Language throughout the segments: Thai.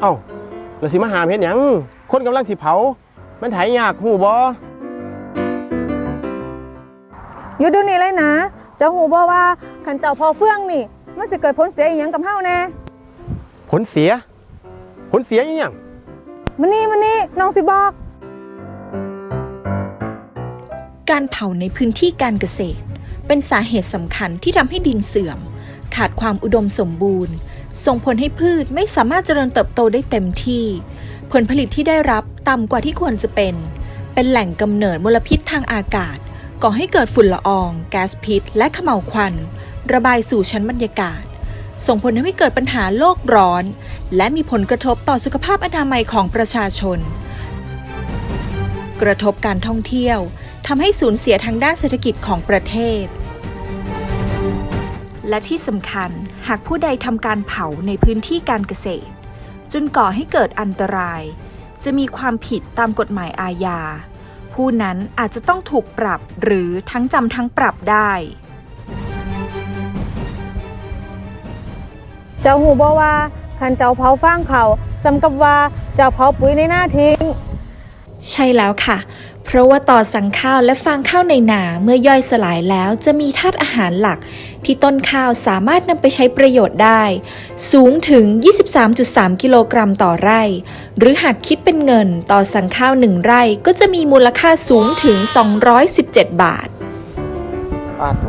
เอ้าแล้วสิมาหามเฮ็ดหยัง คนกำลังสิเผา มันไถยากหูบ่อยู่เดี๋ยวนี้เลยนะ เจ้าหูบ่ว่าคันเจ้าพอเฟื่องนี่มันสิเกิดผลเสียอีหยังกับเฮาแน่ผลเสีย ผลเสียอีหยังมันนี่มันนี่น้องสิบอก การเผาในพื้นที่การเกษตร เป็นสาเหตุสำคัญที่ทำให้ดินเสื่อม ขาดความอุดมสมบูรณ์ ส่งผลให้พืชไม่สามารถเจริญเติบโตได้เต็มที่ ผลผลิตที่ได้รับต่ำกว่าที่ควรจะเป็น เป็นแหล่งกำเนิดมลพิษทางอากาศ ก่อให้เกิดฝุ่นละออง แก๊สพิษ และเขม่าวควัน ระบายสู่ชั้นบรรยากาศ ส่งผลให้เกิดปัญหาโลกร้อน และมีผลกระทบต่อสุขภาพอนามัยของประชาชน กระทบการท่องเที่ยวทำให้สูญเสียทางด้านเศรษฐกิจของประเทศ และที่สำคัญ หากผู้ใดทำการเผาในพื้นที่การเกษตร จนก่อให้เกิดอันตราย จะมีความผิดตามกฎหมายอาญา ผู้นั้นอาจจะต้องถูกปรับหรือทั้งจำทั้งปรับได้ เจ้าหูบ่ว่าคันเจ้าเผาฟางเขาสำกับว่าเจ้าเผาปุ๋ยในหน้าทิ้ง ใช่แล้วค่ะ เพราะว่าต่อสั่งข้าวและฟางข้าวในนาเมื่อย่อยสลายแล้วจะมีธาตุอาหารหลัก ที่ต้นข้าวสามารถนำไปใช้ประโยชน์ได้ สูงถึง 23.3 กิโลกรัมต่อไร่ หรือหากคิดเป็นเงินต่อสั่งข้าวหนึ่งไร่ก็จะมีมูลค่าสูงถึง 217 บาทปาโถ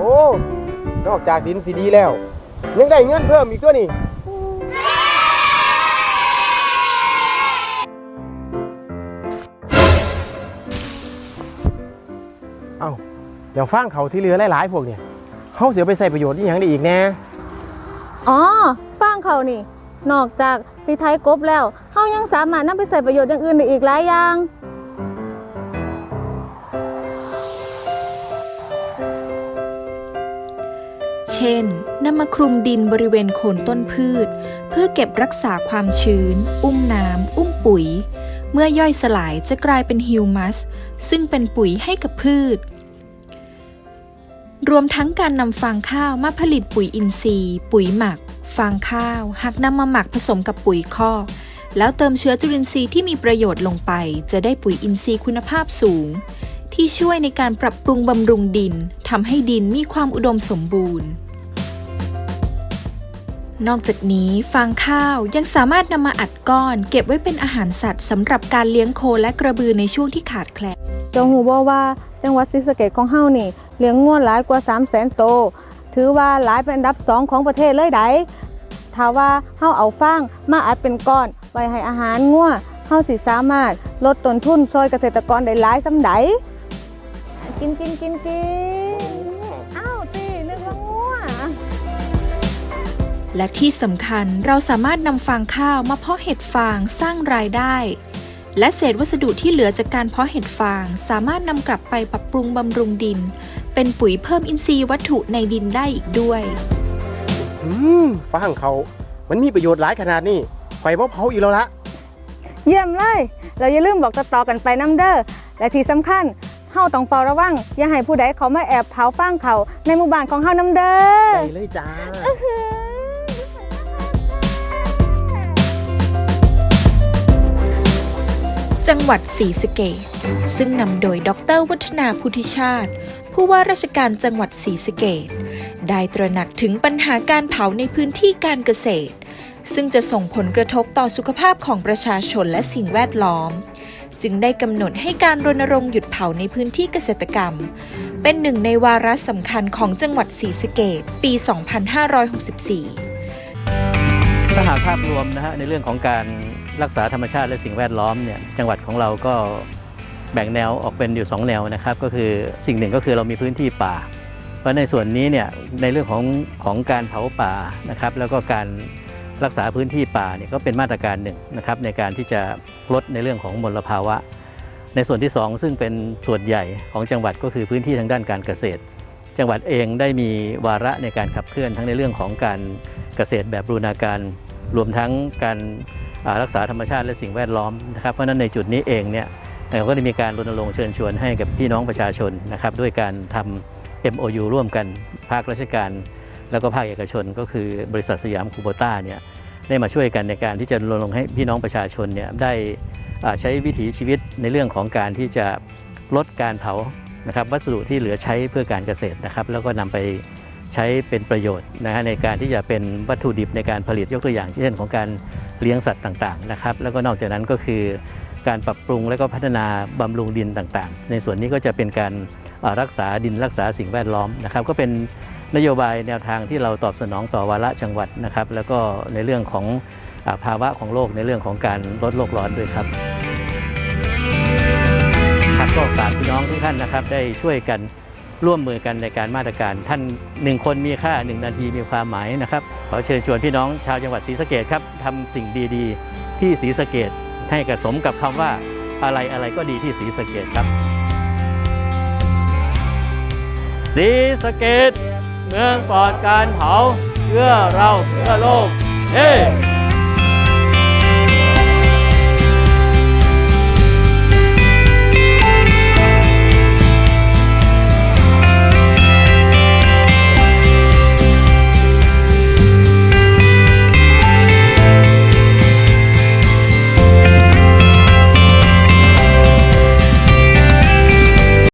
นอกจากดินสีดีแล้ว ยังได้เงินเพิ่มอีกตัวนี่เอ้าเดี๋ยวฟางเขาที่เหลือหลายๆพวกเนี่ย เขาเสียไปใส่ประโยชน์ที่ยังได้อีกแน่อ๋อฟางเขานี่ นอกจากสีไทยกบแล้วเฮายังสามารถนำไปใส่ประโยชน์อย่างอื่นได้อีกหลายอย่าง เช่นนำมาคลุมดินบริเวณโคนต้นพืช เพื่อเก็บรักษาความชื้น อุ้มน้ำอุ้มปุ๋ย เมื่อย่อยสลายจะกลายเป็นฮิวมัส ซึ่งเป็นปุ๋ยให้กับพืช รวมทั้งการนำฟางข้าวมาผลิตปุ๋ยอินทรีย์ ปุ๋ยหมัก ฟางข้าว หากนำมาหมักผสมกับปุ๋ยคอกแล้วเติมเชื้อจุลินทรีย์ที่มีประโยชน์ลงไป จะได้ปุ๋ยอินทรีย์คุณภาพสูง ที่ช่วยในการปรับปรุงบำรุงดินทำให้ดินมีความอุดมสมบูรณ์ นอกจากนี้ฟางข้าวยังสามารถนำมาอัดก้อน เก็บไว้เป็นอาหารสัตว์สำหรับการเลี้ยงโคและกระบือในช่วงที่ขาดแคลนเจ้าหูบ่ว่าจังหวัดศรีสะเกษของเฮานี่ เลี้ยงง่วนหลายกว่า 3 0 0แสนโตวถือว่าหลายเป็นอันดับ 2 ของประเทศเลยไดถ้าว่าเฮาเอาฟางมาอัดเป็นก้อน ไว้ให้อาหารง่วเฮาสิสามารถลดต้นทุนช่วยเกษตรกรได้หลายสำใดกินกินกินกินอ้าวตีนึกว่าง่วและที่สำคัญเราสามารถนำฟางข้าวมาเพาะเห็ดฟางสร้างรายได้ และเศษวัสดุที่เหลือจากการเพาะเห็ดฟาง สามารถนำกลับไปปรับปรุงบำรุงดิน เป็นปุ๋ยเพิ่มอินทรีย์วัตถุในดินได้อีกด้วย อืมฟางเขา มันมีประโยชน์หลายขนาดนี้ไฟบ่เผาอีกแล้วละ เยี่ยมเลย เราอย่าลืมบอกต่อๆกันไปน้ำเด้อ และที่สำคัญเฮาต้องเฝ้าระวัง อย่าให้ผู้ใดเขามาแอบเผาฟางเขาในหมู่บ้านของเฮาน้ำเด้อ ได้เลยจ้า จังหวัดศรีสะเกษ ซึ่งนำโดยดรวัฒนาพุทธิชาติ ผู้ว่าราชการจังหวัดศรีสะเกษได้ตระหนักถึงปัญหาการเผาในพื้นที่การเกษตร ซึ่งจะส่งผลกระทบต่อสุขภาพของประชาชนและสิ่งแวดล้อม จึงได้กำหนดให้การรณรงค์หยุดเผาในพื้นที่เกษตรกรรม เป็นหนึ่งในวาระสำคัญของจังหวัดศรีสะเกษปี 2564ถ้าหากภาพรวมนะฮะในเรื่องของการรักษาธรรมชาติและสิ่งแวดล้อมเนี่ยจังหวัดของเราก็ แบ่งแนวออกเป็นอยู่ 2 แนวนะครับ ก็คือสิ่งหนึ่งก็คือเรามีพื้นที่ป่า เพราะในส่วนนี้เนี่ยในเรื่องของของการเผาป่านะครับ แล้วก็การรักษาพื้นที่ป่าเนี่ยก็เป็นมาตรการหนึ่งนะครับ ในการที่จะลดในเรื่องของมลภาวะ ในส่วนที่ 2 ซึ่งเป็นส่วนใหญ่ของจังหวัดก็คือพื้นที่ทางด้านการเกษตร จังหวัดเองได้มีวาระในการขับเคลื่อนทั้งในเรื่องของการเกษตรแบบบูรณาการรวมทั้งการรักษาธรรมชาติและสิ่งแวดล้อมนะครับเพราะนั้นในจุดนี้เองเนี่ย เราก็ได้มีการรณรงค์เชิญชวนให้กับพี่น้องประชาชนนะครับด้วยการทำ MOU ร่วมกันภาคราชการ แล้วก็ภาคเอกชน ก็คือบริษัทสยามคูโบต้าเนี่ยได้มาช่วยกันในการที่จะรณรงค์ให้พี่น้องประชาชนเนี่ยได้ใช้วิถีชีวิตในเรื่องของการที่จะลดการเผานะครับวัสดุที่เหลือใช้เพื่อการเกษตรนะครับ แล้วก็นำไปใช้เป็นประโยชน์นะฮะในการที่จะเป็นวัตถุดิบในการผลิตยกตัวอย่างเช่นของการเลี้ยงสัตว์ต่างๆนะครับ แล้วก็นอกจากนั้นก็คือ การปรับปรุงและก็พัฒนาบำรุงดินต่างๆ ในส่วนนี้ก็จะเป็นการรักษาดินรักษาสิ่งแวดล้อมนะครับก็เป็นนโยบายแนวทางที่เราตอบสนองต่อวาระจังหวัดนะครับ แล้วก็ในเรื่องของภาวะของโลกในเรื่องของการลดโลกร้อนด้วยครับครับก็ฝากพี่น้องทุกท่านนะครับ ได้ช่วยกันร่วมมือกันในการมาตรการ ท่านหนึ่งคนมีค่าหนึ่งนาทีมีความหมายนะครับขอเชิญชวนพี่น้องชาวจังหวัดศรีสะเกดครับทำสิ่งดีๆ ที่ศรีสะเกด ให้กระสมกับคำว่าอะไรอะไรก็ดีที่สีสเกตครับ สีสเกตเมืองปลอดการเผาเพื่อเราเพื่อโลกเฮ้